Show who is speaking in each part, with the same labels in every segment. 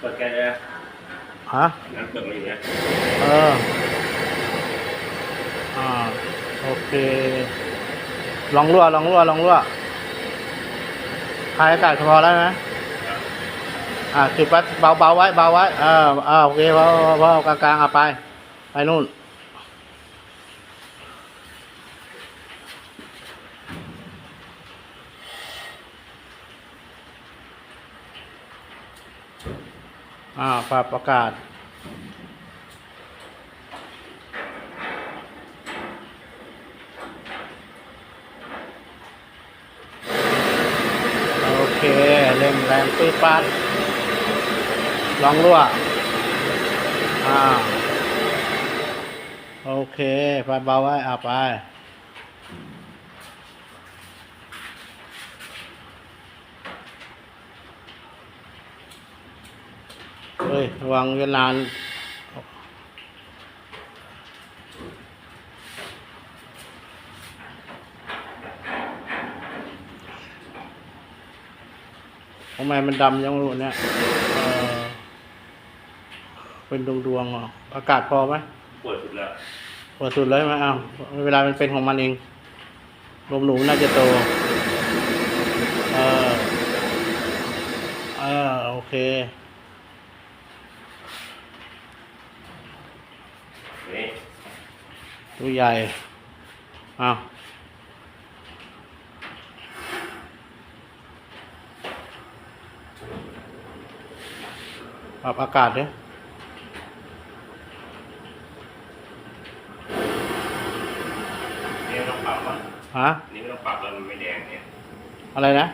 Speaker 1: เปิดแกเลยนะ
Speaker 2: ฮะ
Speaker 1: งั้นเปิดมาอย่างเงี้ย
Speaker 2: เออ อ่า โอเค ลองรั่วลองรั่วลองรั่วคลายอากาศพอแล้วไหมอ่าจุดไว้เบาเบาไว้เบาไว้ เอออ่าโอเคพอพอพอกลางๆอะไป ไปนู่น อ่าปรับอากาศ โอเคเร่งแรงปื้ดปัดลองรั่ว อ่า โอเค ไปเบาไว้อะไป เฮ้ยระวังเวลานทำไมมันดำยังไม่รู้เนี่ยเออเป็นดวงดวงๆเหรออากาศพอไหม
Speaker 1: ปวดสุดแล้ว
Speaker 2: เปิดสุดเลยไหมอ้าวเวลามันเป็นของมันเองลมหนูน่าจะโต เออ เออ โอเค
Speaker 1: นี่
Speaker 2: ตัวใหญ่อ้าวปรับอากาศดิ
Speaker 1: นี่ไม่ต้องปรับอะ
Speaker 2: ฮะ
Speaker 1: นี่ไม่ต้องปรับแล้วมันไม่แดงเนี่ย
Speaker 2: อะไรนะ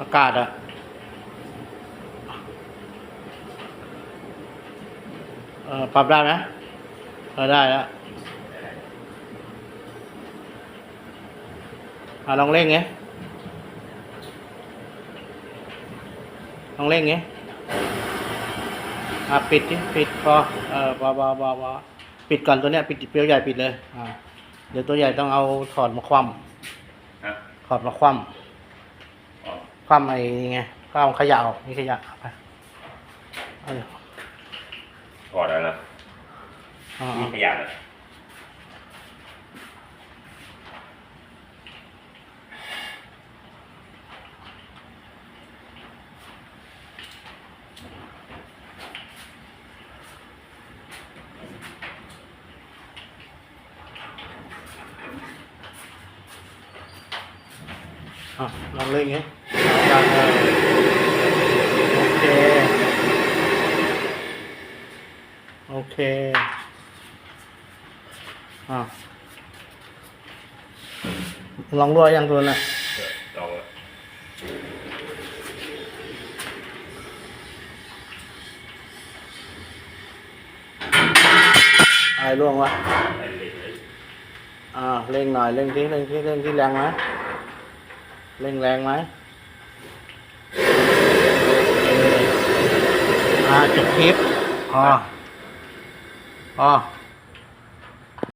Speaker 2: อากาศอะ เออปรับได้ไหมเออได้แล้วอะลองเร่งไงลองเร่งไงอะปิดดิปิดพอเออพอพอพอพอปิดก่อนตัวเนี้ยปิดเปลียวใหญ่ปิดเลยอ่าเดี๋ยวตัวใหญ่ต้องเอาถอดมาคว่
Speaker 1: ฮะำ
Speaker 2: ถอดมาคว่
Speaker 1: อ๋อำ
Speaker 2: คว่ำไอ้นี่ไงคว่ำขยะออกนี่ขยะเอาไปเอาเดี๋ยว
Speaker 1: ถอดอะไรล่ะ
Speaker 2: อ่า
Speaker 1: มีขยะเหรอ
Speaker 2: อะลองเล่นไงดังเลยโอเค โอเคอะลองรั่วยังตัวน่ะ
Speaker 1: เออลองเลย
Speaker 2: อะไรร่วงวะ
Speaker 1: ใส่เลยเลย
Speaker 2: อ่าเร่งหน่อยเร่งที่เร่งที่เร่งที่แรงไหมเร่งแรงไหมอ่าจบคลิปอ๋อ อ๋อ